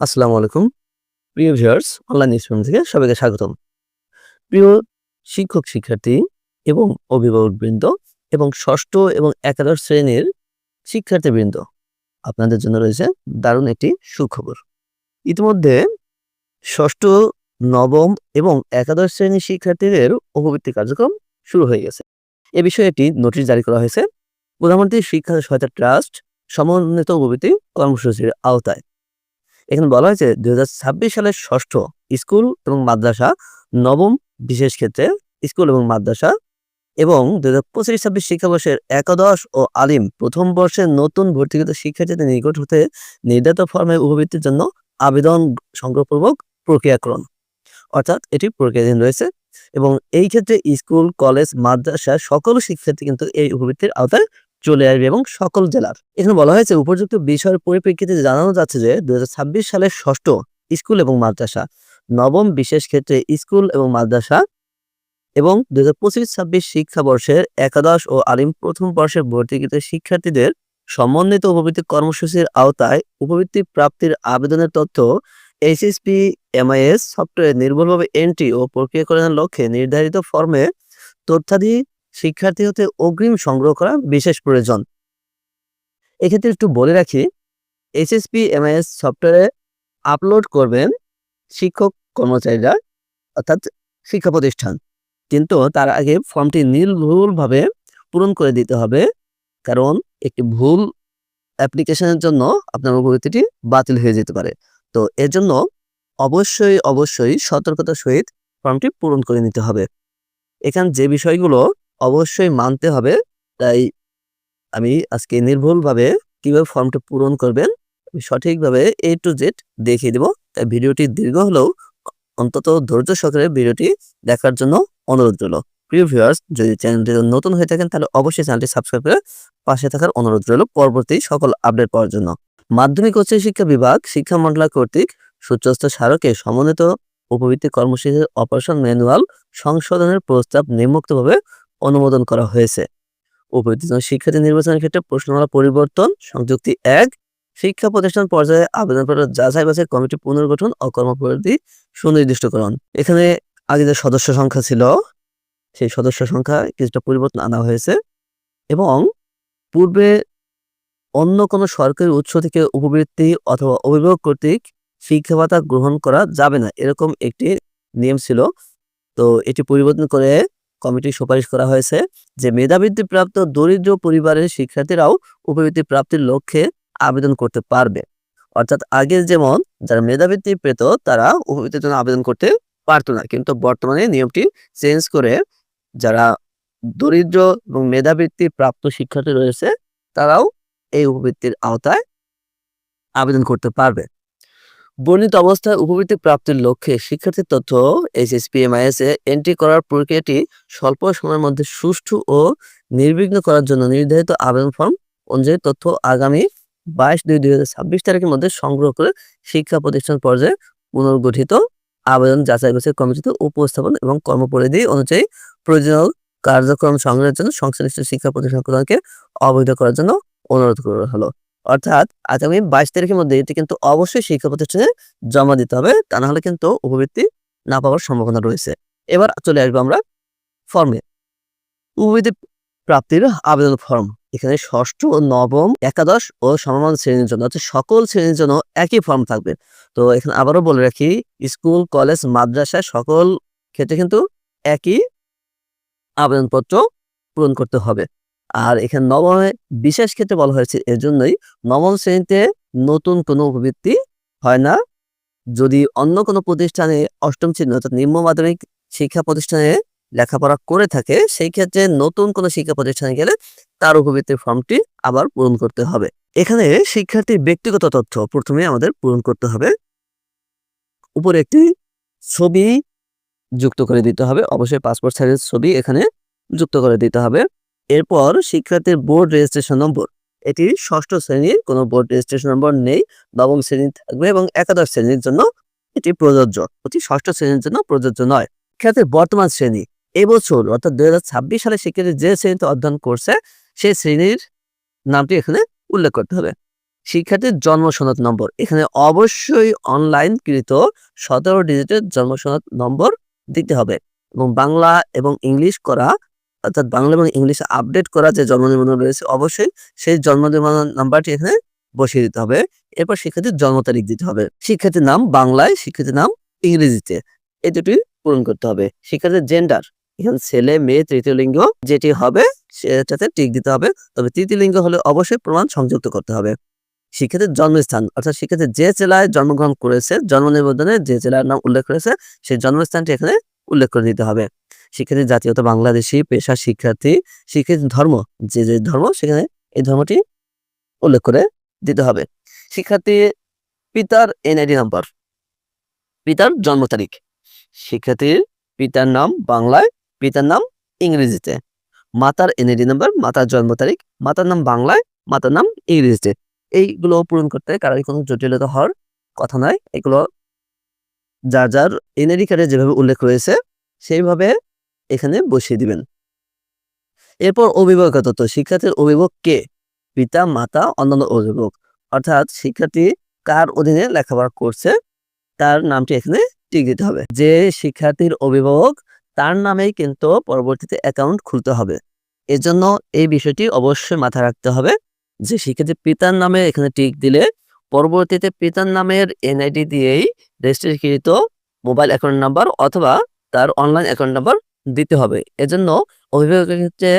আসসালামু আলাইকুম। প্রিয় ভিউয়ার্স অনলাইন স্টুডেন্ট থেকে সবাইকে স্বাগতম। প্রিয় শিক্ষক, শিক্ষার্থী এবং অভিভাবকবৃন্দ এবং ষষ্ঠ এবং একাদশ শ্রেণির শিক্ষার্থীবৃন্দ, আপনাদের জন্য রয়েছে দারুণ একটি সুখবর। ইতিমধ্যে ষষ্ঠ, নবম এবং একাদশ শ্রেণির শিক্ষার্থীদের অভিবৃত্তি কার্যক্রম শুরু হয়ে গেছে। এ বিষয়ে একটি নোটিশ জারি করা হয়েছে। প্রধানমন্ত্রী শিক্ষা সহায়তা ট্রাস্ট সমন্বিত অভিবৃত্তি কর্মসূচির আওতায়। এখানে বলা হয়েছে দুই সালের ষষ্ঠ স্কুল এবং মাদ্রাসা, নবম বিশেষ ক্ষেত্রে স্কুল এবং মাদ্রাসা এবং দুই হাজার পঁচিশ ছাব্বিশ শিক্ষাবর্ষের একাদশ ও আলিম প্রথম বর্ষের নতুন ভর্তিগত শিক্ষার্থীদের নিকট হতে নির্ধারিত ফর্মে উপবৃত্তির জন্য আবেদন সংগ্রহপূর্বক প্রক্রিয়াকরণ। অর্থাৎ এটি প্রক্রিয়াধীন রয়েছে এবং এই ক্ষেত্রে স্কুল, কলেজ, মাদ্রাসা সকল শিক্ষার্থী কিন্তু এই উপবৃত্তির আওতায় চলে আসবে এবং সকল জেলার। এখানে বলা হয়েছে, উপযুক্ত বিষয়ের পরিপ্রেক্ষিতে জানানো যাচ্ছে যে দুই সালের ষষ্ঠ স্কুল এবং মাদ্রাসা, নবম বিশেষ ক্ষেত্রে স্কুল এবং মাদ্রাসা এবং দুই হাজার পঁচিশ ছাব্বিশ শিক্ষাবর্ষের একাদশ ও আলিম প্রথম বর্ষের ভর্তিকৃত শিক্ষার্থীদের সমন্বিত উপবৃত্তি কর্মসূচির আওতায় উপবৃত্তি প্রাপ্তির আবেদনের তথ্য এইচএসপি, এমআইএস সফটওয়্যার নির্ভুলভাবে এন্ট্রি ও প্রক্রিয়াকরণের লক্ষ্যে নির্ধারিত ফর্মে তথ্যাদি শিক্ষার্থী হতে অগ্রিম সংগ্রহ করা বিশেষ প্রয়োজন। এক্ষেত্রে একটু বলে রাখি এইচএসপি এমআইএস সফটওয়্যারে আপলোড করবেন শিক্ষক কর্মচারীরা, অর্থাৎ শিক্ষা প্রতিষ্ঠান। কিন্তু তার আগে ফর্মটি নির্ভুলভাবে পূরণ করে দিতে হবে, কারণ একটি ভুল অ্যাপ্লিকেশনের জন্য আপনার উপবৃত্তিটি বাতিল হয়ে যেতে পারে। তো এর জন্য অবশ্যই অবশ্যই সতর্কতার সহিত ফর্মটি পূরণ করে নিতে হবে। এখানে যে বিষয়গুলো অবশ্যই মানতে হবে। তাই আমি আজকে নির্ভুলভাবে কীভাবে ফর্মটা পূরণ করবেন সঠিকভাবে এ টু জেড দেখিয়ে দেব। তাই ভিডিওটি দীর্ঘ হলেও অন্তত ধৈর্য সহকারে ভিডিওটি দেখার জন্য অনুরোধ রইল। প্রিয় ভিউয়ার্স, যদি চ্যানেলটি নতুন হয়ে থাকেন, তাহলে অবশ্যই চ্যানেলটি সাবস্ক্রাইব করে পাশে থাকার অনুরোধ রইল পরবর্তী সকল আপডেট পাওয়ার জন্য। মাধ্যমিক উচ্চ শিক্ষা বিভাগ শিক্ষা মন্ডলা কর্তৃক সূত্রস্থ স্মারকে সমন্বিত উপবৃত্তি কর্মসূচির অপারেশন ম্যানুয়াল সংশোধনের প্রস্তাব নিম্নোক্তভাবে অনুমোদন করা হয়েছে। উপবৃত্তি শিক্ষার্থী নির্বাচনের ক্ষেত্রে প্রশ্নমালা পরিবর্তন, সংযুক্তি এক, শিক্ষা প্রতিষ্ঠান পর্যায়ে আবেদনপত্র যাচাই বাছাই কমিটি পুনর্গঠন ও কর্মপদ্ধতি সুনির্দিষ্টকরণ। এখানে আগে যে সদস্য সংখ্যা ছিল, সেই সদস্য সংখ্যা কিছুটা পরিবর্তন আনা হয়েছে এবং পূর্বে অন্য কোনো সরকারি উৎস থেকে উপবৃত্তি অথবা অভিভাবক কর্তৃক শিক্ষা ভাতা গ্রহণ করা যাবে না, এরকম একটি নিয়ম ছিল। তো এটি পরিবর্তন করে কমিটি সুপারিশ করা হয়েছে যে মেধাবৃত্তি প্রাপ্ত দরিদ্র পরিবারের শিক্ষার্থীরাও উপবৃত্তি প্রাপ্তির লক্ষ্যে আবেদন করতে পারবে। অর্থাৎ আগে যেমন যারা মেধাবৃত্তি পেত, তারা উপবৃত্তির জন্য আবেদন করতে পারতো না। কিন্তু বর্তমানে নিয়মটি চেঞ্জ করে যারা দরিদ্র এবং মেধাবৃত্তি প্রাপ্ত শিক্ষার্থী রয়েছে, তারাও এই উপবৃত্তির আওতায় আবেদন করতে পারবে। বর্ণিত অবস্থায় উপবৃত্তি প্রাপ্তির লক্ষ্যে শিক্ষার্থীর তথ্য এইচএসপিএমআইএস এ এন্ট্রি করার প্রক্রিয়াটি স্বল্প সময়ের মধ্যে সুষ্ঠু ও নির্বিঘ্ন করার জন্য নির্ধারিত আবেদন ফর্ম অনুযায়ী তথ্য আগামী বাইশ দুই দুই হাজার ছাব্বিশ তারিখের মধ্যে সংগ্রহ করে শিক্ষা প্রতিষ্ঠান পর্যায়ে পুনর্গঠিত আবেদন যাচাই বাছাই কমিটিতে উপস্থাপন এবং কর্মপরিধি অনুযায়ী প্রয়োজনীয় কার্যক্রম সংগ্রহের জন্য সংশ্লিষ্ট শিক্ষা প্রতিষ্ঠান প্রদানকে অবৈধ করার জন্য অনুরোধ করা হলো। অর্থাৎ আগামী বাইশ তারিখের মধ্যে এটি কিন্তু অবশ্যই শিক্ষা প্রতিষ্ঠানে জমা দিতে হবে। তা না হলে কিন্তু উপবৃত্তি না পাওয়ার সম্ভাবনা রয়েছে। এবার চলে আসব আমরা ফর্মে উপবৃত্তি প্রাপ্তির আবেদন ফর্ম এখানে ষষ্ঠ ও নবম, একাদশ ও সমমান শ্রেণির জন্য অর্থাৎ সকল শ্রেণির জন্য একই ফর্ম থাকবে। তো এখানে আবারও বলে রাখি, স্কুল, কলেজ, মাদ্রাসা সকল ক্ষেত্রে কিন্তু একই আবেদনপত্র পূরণ করতে হবে। আর এখানে নবমে বিশেষ ক্ষেত্রে বলা হয়েছে এর জন্যই নবম শ্রেণীতে নতুন কোনো উপবৃত্তি হয় না। যদি অন্য কোনো প্রতিষ্ঠানে অষ্টম শ্রেণি অর্থাৎ নিম্ন মাধ্যমিক শিক্ষা প্রতিষ্ঠানে লেখাপড়া করে থাকে, সেই ক্ষেত্রে নতুন কোনো শিক্ষা প্রতিষ্ঠানে গেলে তার উপবৃত্তির ফর্মটি আবার পূরণ করতে হবে। এখানে শিক্ষার্থীর ব্যক্তিগত তথ্য প্রথমে আমাদের পূরণ করতে হবে। উপরে একটি ছবি যুক্ত করে দিতে হবে। অবশ্যই পাসপোর্ট সাইজের ছবি এখানে যুক্ত করে দিতে হবে। এরপর শিক্ষার্থীর বোর্ড রেজিস্ট্রেশন নম্বর। এটি ষষ্ঠ শ্রেণির কোনো বোর্ড রেজিস্ট্রেশন নম্বর নেই, নবম শ্রেণি থাকবে এবং একাদশ শ্রেণির জন্য এটি প্রযোজ্য। অতি ষষ্ঠ শ্রেণির জন্য প্রযোজ্য নয়। শিক্ষার্থীর বর্তমান শ্রেণি। এবছর অর্থাৎ দুই সালে শিক্ষার্থী যে শ্রেণীতে অধ্যয়ন করছে সেই শ্রেণির নামটি এখানে উল্লেখ করতে হবে। শিক্ষার্থীর জন্ম সনদ নম্বর। এখানে অবশ্যই অনলাইন কৃত সতেরো ডিজিটের জন্ম সনদ নম্বর দিতে হবে এবং বাংলা এবং ইংলিশ করা অর্থাৎ বাংলা এবং ইংলিশে আপডেট করা যে জন্ম নিবন্ধন রয়েছে, অবশ্যই সেই জন্ম নিবন্ধন নাম্বারটি এখানে বসিয়ে দিতে হবে। এরপর শিক্ষার্থীর জন্ম তারিখ দিতে হবে। শিক্ষার্থীর নাম বাংলায়, শিক্ষার্থীর নাম ইংরেজিতে। এই দুটি পূরণ করতে হবে। শিক্ষার্থীর জেন্ডার এখানে ছেলে, মেয়ে, তৃতীয় লিঙ্গ, যেটি হবে সেটাতে টিক দিতে হবে। তবে তৃতীয় লিঙ্গ হলে অবশ্যই প্রমাণ সংযুক্ত করতে হবে। শিক্ষার্থীর জন্মস্থান, অর্থাৎ শিক্ষার্থী যে জেলায় জন্মগ্রহণ করেছে, জন্ম নিবন্ধনে যে জেলার নাম উল্লেখ করেছে, সেই জন্মস্থানটি এখানে উল্লেখ করে দিতে হবে। শিক্ষার্থীর জাতীয়তা বাংলাদেশি পেশা শিক্ষার্থী শিক্ষার্থীর ধর্ম, যে যে ধর্ম সেখানে এই ধর্মটি উল্লেখ করে দিতে হবে। শিক্ষার্থী পিতার এনআইডি নাম্বার পিতার জন্ম তারিখ। শিক্ষার্থীর পিতার নাম বাংলায়, পিতার নাম ইংরেজিতে। মাতার এনআইডি নাম্বার মাতার জন্ম তারিখ, মাতার নাম বাংলায়, মাতার নাম ইংরেজিতে। এইগুলো পূরণ করতে কারোর কোনো জটিলতা হওয়ার কথা নয়। এগুলো যার যার এনআইডি কার্ডে যেভাবে উল্লেখ রয়েছে, সেইভাবে এখানে বসিয়ে দিবেন। এরপর অভিভাবক তথ্য শিক্ষার্থীর অভিভাবক কে? পিতা, মাতা, অন্যান্য অভিভাবক। অর্থাৎ শিক্ষার্থী কার অধীনে লেখাপড়া করছে, তার নামটি এখানে টিক দিতে হবে। যে শিক্ষার্থীর অভিভাবক, তার নামেই কিন্তু পরবর্তীতে অ্যাকাউন্ট খুলতে হবে। এজন্য এই বিষয়টি অবশ্যই মাথায় রাখতে হবে যে শিক্ষার্থী পিতার নামে এখানে টিক দিলে পরবর্তীতে পিতার নামের এনআইডি দিয়েই রেজিস্ট্রিকৃত মোবাইল অ্যাকাউন্ট নাম্বার অথবা তার অনলাইন অ্যাকাউন্ট নাম্বার দিতে হবে। এজন্য অভিভাবকের ক্ষেত্রে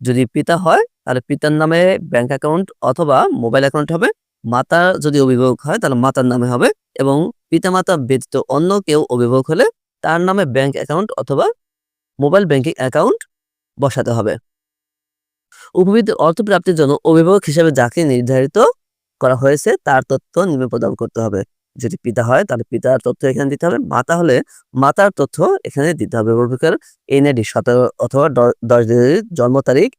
যদি পিতা হয়, তাহলে পিতার নামে ব্যাংক অ্যাকাউন্ট অথবা মোবাইল অ্যাকাউন্ট হবে। মাতা যদি অভিভাবক হয়, তাহলে মাতার নামে হবে এবং পিতামাতা ব্যতীত অন্য কেউ অভিভাবক হলে তার নামে ব্যাংক অ্যাকাউন্ট অথবা মোবাইল ব্যাংকিং অ্যাকাউন্ট বসাতে হবে। উপবৃত্তি অর্থ প্রাপ্তির জন্য অভিভাবক হিসেবে যাকে নির্ধারিত করা হয়েছে, তার তথ্য নিম্নে প্রদান করতে হবে। যদি পিতা হয়, তাহলে পিতার তথ্য এখানে দিতে হবে। মাতা হলে মাতার তথ্য এখানে দিতে হবে। অভিভাবকের এনআইডি সতেরো অথবা দশ জন্ম তারিখ,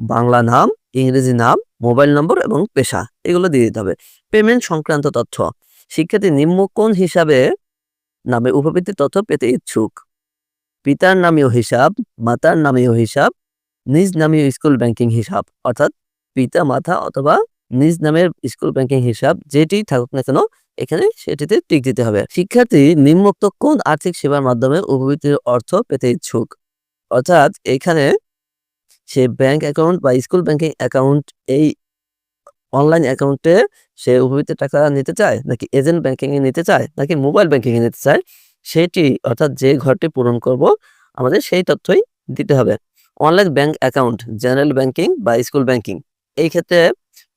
বাংলা নাম, ইংরেজি নাম, মোবাইল নম্বর এবং পেশা, এগুলো দিয়ে দিতে হবে। পেমেন্ট সংক্রান্ত তথ্য, শিক্ষার্থী নিম্ন কোন হিসাবে নামে উপবৃত্তির তথ্য পেতে ইচ্ছুক। পিতার নামীয় হিসাব, মাতার নামীয় হিসাব, নিজ নামীয় স্কুল ব্যাংকিং হিসাব, অর্থাৎ পিতা, মাতা অথবা নিজ নামের স্কুল ব্যাংকিং হিসাব, যেটি থাকুক না কেন এখানে সেটিতে টিক দিতে হবে। শিক্ষার্থী নিম্নোক্ত কোন আর্থিক সেবার মাধ্যমে উপবৃত্তির অর্থ পেতে ইচ্ছুক? অর্থাৎ এখানে সে ব্যাংক অ্যাকাউন্ট বা স্কুল ব্যাংকিং অ্যাকাউন্ট, এই অনলাইন অ্যাকাউন্টে সে উপবৃত্তির টাকা নিতে চায় নাকি এজেন্ট ব্যাংকিং এ নিতে চায় নাকি মোবাইল ব্যাংকিং এ নিতে চায়? সেটি অর্থাৎ যে ঘরটি পূরণ করব, আমাদের সেই তথ্যই দিতে হবে। Online bank account, general banking বা স্কুল ব্যাংকিং। এই ক্ষেত্রে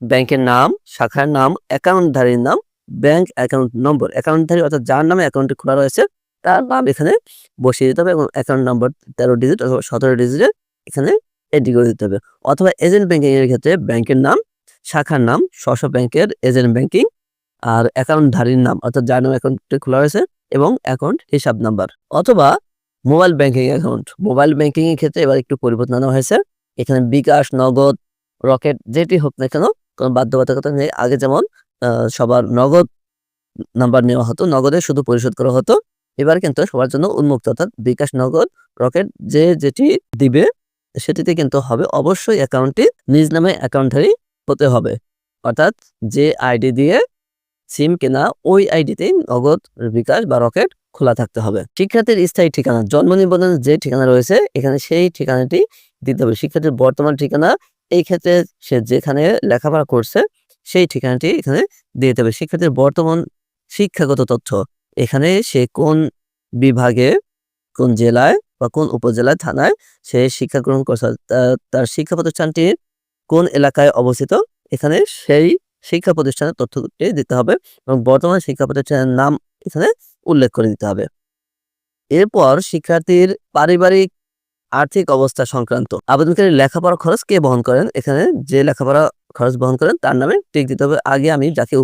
ব্যাংকের নাম, শাখার নাম, অ্যাকাউন্টধারীর নাম ব্যাংক অ্যাকাউন্ট নম্বর অ্যাকাউন্টধারী অর্থাৎ যার নামে অ্যাকাউন্টটি খোলা রয়েছে, তার নাম এখানে বসিয়ে দিতে হবে এবং অ্যাকাউন্ট নম্বর তেরো ডিজিট অথবা সতেরো ডিজিটের এখানে এন্ট্রি করে দিতে হবে। অথবা এজেন্ট ব্যাংকিং এর ক্ষেত্রে ব্যাংকের নাম, শাখার নাম স্ব ব্যাংকের এজেন্ট ব্যাংকিং আর অ্যাকাউন্টধারীর নাম, অর্থাৎ যার নামে অ্যাকাউন্টটি খোলা রয়েছে এবং অ্যাকাউন্ট হিসাব নাম্বার অথবা mobile banking account mobile banking এর ক্ষেত্রে এবার একটু পরিবর্তন আনা হয়েছে। এখানে বিকাশ, নগদ, রকেট, যেটি হোক না কেন কোনো বাধ্যবাধকতা নেই। আগে যেমন সবার নগদ নাম্বার নেওয়া হতো, নগদে শুধু পরিশোধ করা হতো। এবার কিন্তু সবার জন্য উন্মুক্ত, অর্থাৎ বিকাশ নগদ, রকেট যে যেটি দিবে, সেটিতে কিন্তু হবে অবশ্যই অ্যাকাউন্টটি নিজ নামে অ্যাকাউন্টধারী হতে হবে। অর্থাৎ যে আইডি দিয়ে সিম কেনা, ওই আইডিতেই নগদ, বিকাশ বা রকেট খোলা থাকতে হবে। শিক্ষার্থীর স্থায়ী ঠিকানা, জন্ম নিবন্ধনের যে ঠিকানা রয়েছে, এখানে সেই ঠিকানাটি দিতে হবে। শিক্ষার্থীর বর্তমান ঠিকানা, এই ক্ষেত্রে সে যেখানে লেখাপড়া করছে সেই ঠিকানাটি এখানে দিয়ে দিতে হবে। শিক্ষার্থীর বর্তমান শিক্ষাগত তথ্য, এখানে সে কোন বিভাগে, কোন জেলায় বা কোন উপজেলায়, থানায় সে শিক্ষা গ্রহণ করছে তার শিক্ষা প্রতিষ্ঠানটির কোন এলাকায় অবস্থিত, এখানে সেই শিক্ষা প্রতিষ্ঠানের তথ্যটি দিতে হবে এবং বর্তমান শিক্ষা প্রতিষ্ঠানের নাম এখানে উল্লেখ করে দিতে হবে। এরপর শিক্ষার্থীর পারিবারিক আর্থিক অবস্থা সংক্রান্ত আবেদনকারী লেখাপড়া খরচ কে বহন করেন? এখানে যে লেখাপড়া খরচ বহন করেন, তার নামে টিক দিতে হবে। আগে আমি যাকে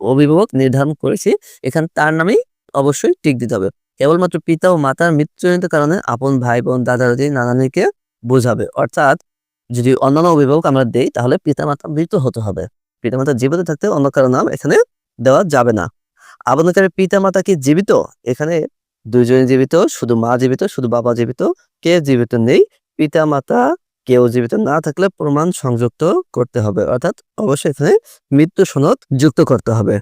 অভিভাবক- নির্ধারণ করেছি, এখানে তার নামেই অবশ্যই টিক দিতে হবে। কেবলমাত্র পিতা ও মাতার মৃত্যুজনিত কারণে আপন ভাই বোন দাদা দাদি নানানিকে বোঝাবে। অর্থাৎ যদি অন্যান্য অভিভাবক আমরা দেই, তাহলে পিতা মাতা মৃত হতে হবে। পিতা মাতা জীবিত থাকতে অন্য কারও নাম এখানে দেওয়া যাবে না। আবেদনকারী পিতা মাতা কি জীবিত, এখানে দুইজনই জীবিত, শুধু মা জীবিত, শুধু বাবা জীবিত, কে জীবিত নেই? পিতা মাতা কেউ জীবিত না থাকলে প্রমাণ সংযুক্ত করতে হবে। অর্থাৎ অবশ্যই এখানে মৃত্যু সনদ যুক্ত করতে হবে।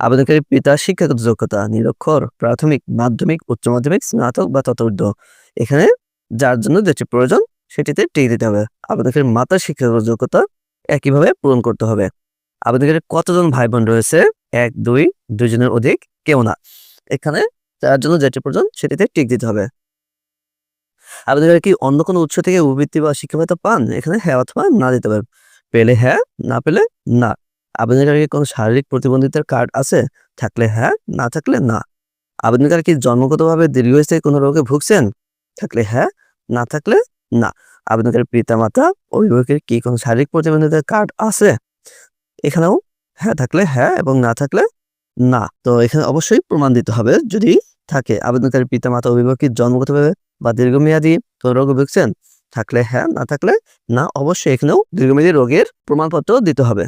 আবেদনকারী পিতা শিক্ষাগত যোগ্যতা, নিরক্ষর, প্রাথমিক, মাধ্যমিক, উচ্চ মাধ্যমিক, স্নাতক বা ততোর্ধ্ব এখানে যার জন্য যেটি প্রয়োজন সেটিতে টিক দিতে হবে। আবেদনকারী মাতার শিক্ষাগত যোগ্যতা একইভাবে পূরণ করতে হবে। আবেদনকারী কতজন ভাই বোন রয়েছে? এক, দুই দুজনের অধিক কেউ না। এখানে যার জন্য যেটি প্রয়োজন সেটিতে টিক দিতে হবে। আবেদনকারী কি অন্য কোনো উৎস থেকে উপবৃত্তি বা শিক্ষাভাতা পান? এখানে হ্যাঁ অথবা না দিতে পারেন। পেলে হ্যাঁ না পেলে না। আবেদনকারী কি কোনো শারীরিক প্রতিবন্ধিতার কার্ড আছে? থাকলে হ্যাঁ না থাকলে না। আবেদনকারী কি জন্মগতভাবে দীর্ঘস্থায়ী কোনো রোগে ভুগছেন? থাকলে হ্যাঁ না থাকলে না। আবেদনকারী পিতামাতা, অভিভাবকের কি কোনো শারীরিক প্রতিবন্ধিতার কার্ড আছে? এখানেও হ্যাঁ থাকলে হ্যাঁ এবং না থাকলে না। তো এখানে অবশ্যই প্রমাণ দিতে হবে যদি থাকে। আবেদনকারী পিতামাতা, অভিভাবক কি জন্মগতভাবে বা দীর্ঘমেয়াদী কোনো রোগে ভুগছেন, থাকলে হ্যাঁ না থাকলে না, অবশ্যই এখানেও দীর্ঘমেয়াদী রোগের প্রমাণপত্র দিতে হবে।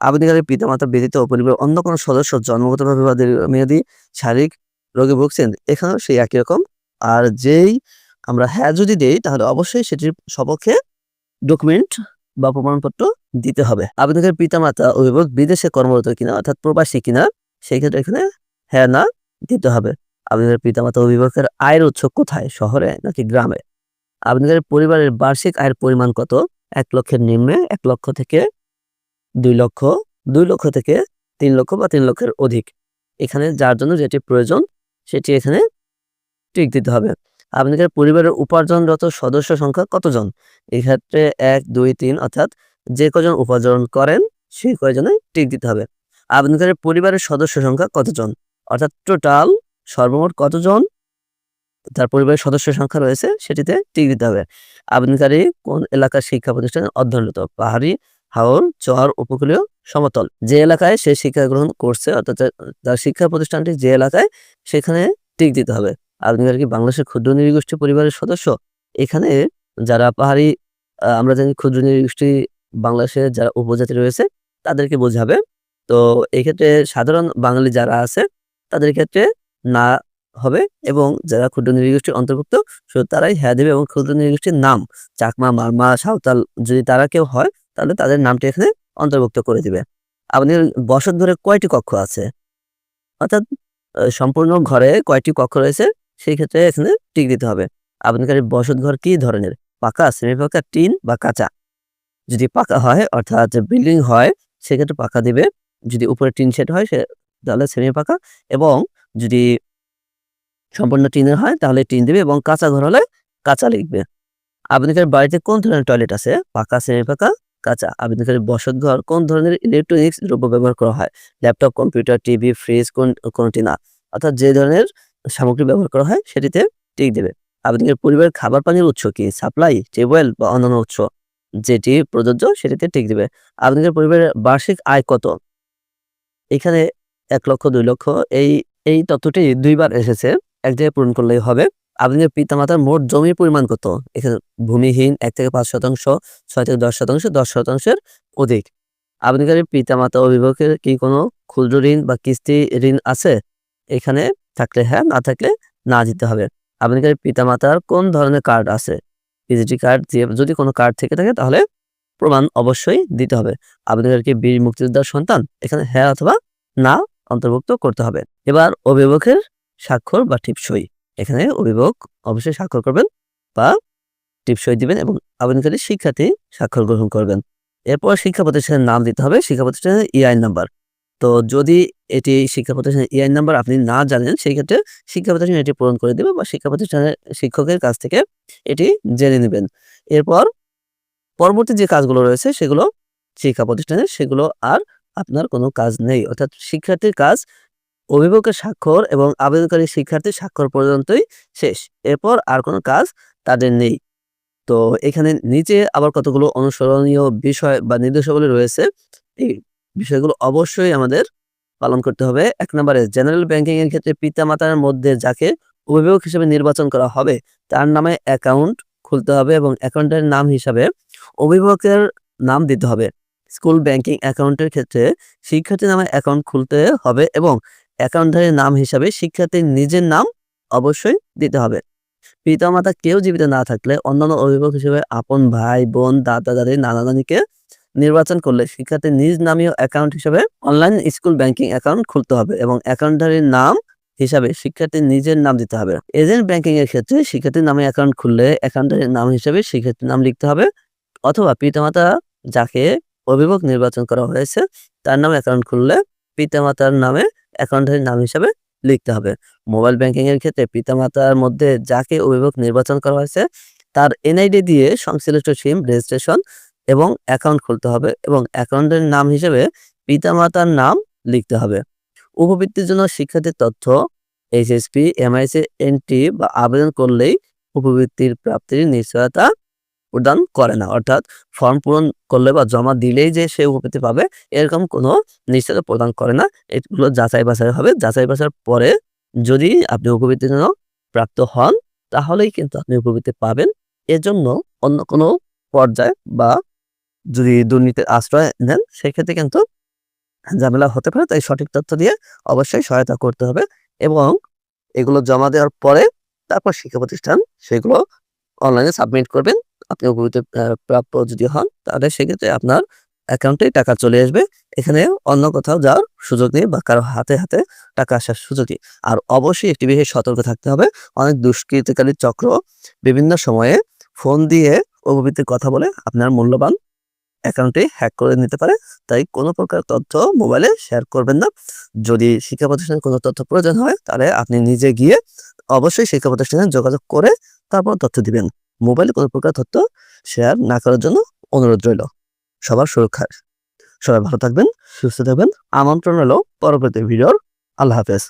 আবেদনকারী পিতামাতা ব্যতীত পরিবারের অন্য কোনো সদস্য জন্মগতভাবে বা দীর্ঘমেয়াদী শারীরিক রোগে ভুগছেন, এখানেও সেই একই রকম। আর যেই আমরা হ্যাঁ যদি দেই, তাহলে অবশ্যই সেটির সপক্ষে ডকুমেন্ট বা প্রমাণপত্র দিতে হবে। আবেদনকারী পিতামাতা অভিভাবক বিদেশে কর্মরত কিনা, অর্থাৎ প্রবাসী কিনা, সেই ক্ষেত্রে এখানে হ্যাঁ না দিতে হবে। আবেদনকারী পিতামাতা অভিভাবকের আয়ের উৎস কোথায়? শহরে নাকি গ্রামে? আপনাদের পরিবারের বার্ষিক আয়ের পরিমাণ কত? এক লক্ষের নিম্নে এক লক্ষ থেকে দুই লক্ষ দুই লক্ষ থেকে তিন লক্ষ বা তিন লক্ষের অধিক। এখানে যার জন্য যেটি প্রয়োজন, সেটি এখানে টিক দিতে হবে। আপনাদের পরিবারের উপার্জনরত সদস্য সংখ্যা কতজন? এক্ষেত্রে এক, দুই, তিন, অর্থাৎ যে কজন উপার্জন করেন, সেই কয়জনে টিক দিতে হবে। আপনাদের পরিবারের সদস্য সংখ্যা কতজন? অর্থাৎ টোটাল সর্বমোট কতজন? তার পরিবারের সদস্য সংখ্যা রয়েছে, সেটিতে টিক দিতে হবে। আবেদনকারী কোন এলাকার শিক্ষা প্রতিষ্ঠানে অধ্যয়নরত? পাহাড়ি, হাওর, চর, উপকূলীয়, সমতল। যে এলাকায় সে শিক্ষা গ্রহণ করছে, অর্থাৎ তার- শিক্ষা প্রতিষ্ঠানটি যে এলাকায়, সেখানে টিক দিতে হবে। আবেদনকারী কি বাংলাদেশের ক্ষুদ্র নৃগোষ্ঠী পরিবারের সদস্য? এখানে যারা পাহাড়ি আমরা জানি ক্ষুদ্র নৃগোষ্ঠী বাংলাদেশের যারা উপজাতি রয়েছে, তাদেরকে বোঝাবে। তো এক্ষেত্রে সাধারণ বাঙালি যারা আছে, তাদের ক্ষেত্রে না হবে এবং যারা ক্ষুদ্র নৃগোষ্ঠীর অন্তর্ভুক্ত, শুধু তারাই হ্যাঁ দেবে এবং ক্ষুদ্র নৃগোষ্ঠীর নাম, চাকমা, মারমা, সাঁওতাল যদি তারা কেউ হয়, তাহলে তাদের নামটি এখানে অন্তর্ভুক্ত করে দিবে। আপনাদের বসত ঘরে কয়টি কক্ষ আছে? অর্থাৎ সম্পূর্ণ ঘরে কয়টি কক্ষ রয়েছে, সেই ক্ষেত্রে এখানে টিক দিতে হবে। আপনাদের বসত ঘর কি ধরনের? পাকা সেমি পাকা টিন বা কাঁচা? যদি পাকা হয়, অর্থাৎ বিল্ডিং হয়, সেক্ষেত্রে পাকা দিবে। যদি উপরে টিন শেড হয়, সে তাহলে সেমি পাকা এবং যদি সম্পূর্ণ টিনের হয়, তাহলে টিন দিবে এবং কাঁচা ঘর হলে কাঁচা লিখবে। আপনাদের বাড়িতে কোন ধরনের টয়লেট আছে? পাকা সেমি পাকা কাঁচা। আবেদনকারী বসত ঘর কোন ধরনের ইলেকট্রনিক্স দ্রব্য ব্যবহার করা হয়? ল্যাপটপ কম্পিউটার টিভি ফ্রিজ কোন কোনটি না? অর্থাৎ যে ধরনের সামগ্রী ব্যবহার করা হয়, সেটিতে টিক দেবে। আবেদনকারী পরিবারের খাবার পানির উৎস কি? সাপ্লাই টিউবওয়েল বা অন্যান্য উৎস যেটি প্রযোজ্য, সেটিতে টিক দেবে। আবেদনকারী পরিবারের বার্ষিক আয় কত? এখানে এক লক্ষ, দুই লক্ষ, এই এই তথ্যটি দুইবার এসেছে। এক জায়গায় পূরণ করলেই হবে। আপনাদের পিতামাতার মোট জমির পরিমাণ কত? এখানে ভূমিহীন এক থেকে পাঁচ শতাংশ, ছয় থেকে দশ শতাংশ, দশ শতাংশের অধিক। আবেদনকারী পিতামাতা অভিভাবকের কি কোনো ক্ষুদ্র ঋণ বা কিস্তি ঋণ আছে? এখানে থাকলে হ্যাঁ না থাকলে না দিতে হবে। আবেদনকারী পিতামাতার কোন ধরনের কার্ড আছে? পিজিটি কার্ড দিয়ে যদি কোনো কার্ড থেকে থাকে, তাহলে প্রমাণ অবশ্যই দিতে হবে। আবেদনকারীকে বীর মুক্তিযোদ্ধার সন্তান? এখানে হ্যাঁ অথবা না অন্তর্ভুক্ত করতে হবে। এবার অভিভাবকের স্বাক্ষর বা টিপসই। এখানে অভিভাবক অবশ্যই স্বাক্ষর করবেন বা টিপসই দিবেন এবং আবেদনকারী শিক্ষার্থী স্বাক্ষর গ্রহণ করবেন। এরপর শিক্ষা প্রতিষ্ঠানের নাম দিতে হবে, শিক্ষা প্রতিষ্ঠানের ইআইন নাম্বার তো যদি এটি শিক্ষা প্রতিষ্ঠানের ইআইন নাম্বার আপনি না জানেন সেই ক্ষেত্রে শিক্ষা প্রতিষ্ঠান এটি পূরণ করে দেবে বা শিক্ষা প্রতিষ্ঠানের শিক্ষকের কাছ থেকে এটি জেনে নেবেন। এরপর পরবর্তী যে কাজগুলো রয়েছে, সেগুলো শিক্ষা প্রতিষ্ঠানের, সেগুলো আর আপনার কোনো কাজ নেই। অর্থাৎ শিক্ষার্থীর কাজ অভিভাবকের স্বাক্ষর এবং আবেদনকারী শিক্ষার্থীর স্বাক্ষর পর্যন্তই শেষ। এরপর আর কোনো কাজ তাদের নেই। তো এখানে নিচে আবার কতগুলো অনুসরণীয় বিষয় বা নির্দেশাবলী রয়েছে, এই বিষয়গুলো অবশ্যই আমাদের পালন করতে হবে। এক নম্বরে, জেনারেল ব্যাংকিং এর ক্ষেত্রে পিতামাতার মধ্যে যাকে অভিভাবক হিসেবে নির্বাচন করা হবে, তার নামে অ্যাকাউন্ট খুলতে হবে এবং অ্যাকাউন্টের নাম হিসাবে অভিভাবকের নাম দিতে হবে। স্কুল ব্যাংকিং অ্যাকাউন্টের ক্ষেত্রে শিক্ষার্থীর নামে অ্যাকাউন্ট খুলতে হবে এবং অ্যাকাউন্টধারীর নাম হিসাবে শিক্ষার্থীর নিজের নাম অবশ্যই দিতে হবে। পিতামাতা কেউ জীবিত না থাকলে অন্যান্য অভিভাবক হিসেবে আপন ভাই, বোন, দাদা, দাদি, নানা নানিকে নির্বাচন করলে শিক্ষার্থীর নিজ নামীয় অ্যাকাউন্ট হিসেবে অনলাইন স্কুল ব্যাংকিং অ্যাকাউন্ট খুলতে হবে এবং অ্যাকাউন্টধারীর নাম হিসাবে শিক্ষার্থীর নিজের নাম দিতে হবে। এজেন্ট ব্যাংকিং এর ক্ষেত্রে শিক্ষার্থীর নামে অ্যাকাউন্ট খুললে অ্যাকাউন্টারের নাম হিসাবে শিক্ষার্থীর নাম লিখতে হবে অথবা পিতামাতা যাকে অভিভাবক নির্বাচন করা হয়েছে। তার নামে অ্যাকাউন্ট খুললে পিতামাতার নামে অ্যাকাউন্টের নাম হিসাবে লিখতে হবে। মোবাইল ব্যাংকিং এর ক্ষেত্রে পিতামাতার মধ্যে যাকে অভিভাবক নির্বাচন করা হয়েছে, তার এনআইডি দিয়ে সংশ্লিষ্ট সিম রেজিস্ট্রেশন এবং অ্যাকাউন্ট খুলতে হবে এবং অ্যাকাউন্টের নাম হিসেবে পিতামাতার নাম লিখতে হবে। উপবৃত্তির জন্য শিক্ষার্থীর তথ্য এইচএসপি এমআইসি এনটি বা আবেদন করলেই উপবৃত্তির প্রাপ্তির নিশ্চয়তা প্রদান করে না। অর্থাৎ ফর্ম পূরণ করলে বা জমা দিলেই যে সে উপবৃত্তি পাবে, এরকম কোনো নিশ্চয়তা প্রদান করে না। এগুলো যাচাই বাছাই হবে। যাচাই বাছাইয়ের পরে যদি আপনি উপবৃত্তির জন্য প্রাপ্ত হন, তাহলেই কিন্তু আপনি উপবৃত্তি পাবেন। এজন্য অন্য কোনো পর্যায়ে বা যদি দুর্নীতির আশ্রয় নেন, সেক্ষেত্রে কিন্তু ঝামেলা হতে পারে। তাই সঠিক তথ্য দিয়ে অবশ্যই সহায়তা করতে হবে এবং এগুলো জমা দেওয়ার পরে তারপর শিক্ষা প্রতিষ্ঠান সেগুলো অনলাইনে সাবমিট করবেন। আপনি উপকৃত প্রাপ্য যদি হন, তাহলে সেক্ষেত্রে আপনার অ্যাকাউন্টে টাকা চলে আসবে। এখানে অন্য কোথাও যাওয়ার সুযোগ নেই বা কারও হাতে হাতে টাকা আসার সুযোগ নেই। আর অবশ্যই একটি বিষয়ে সতর্ক থাকতে হবে। অনেক দুষ্কৃতিকারী চক্র বিভিন্ন সময়ে ফোন দিয়ে উপবৃত্তির কথা বলে আপনার মূল্যবান অ্যাকাউন্টে হ্যাক করে নিতে পারে। তাই কোনো প্রকার তথ্য মোবাইলে শেয়ার করবেন না। যদি শিক্ষা প্রতিষ্ঠানে কোনো তথ্য প্রয়োজন হয়, তাহলে আপনি নিজে গিয়ে অবশ্যই শিক্ষা প্রতিষ্ঠানে যোগাযোগ করে তারপর তথ্য দিবেন। মোবাইলে কোনো প্রকার তথ্য শেয়ার না করার জন্য অনুরোধ রইল। সবার সুরক্ষার। সবাই ভালো থাকবেন, সুস্থ থাকবেন। আমন্ত্রণ হলো পরবর্তী ভিডিওর। আল্লাহ হাফেজ।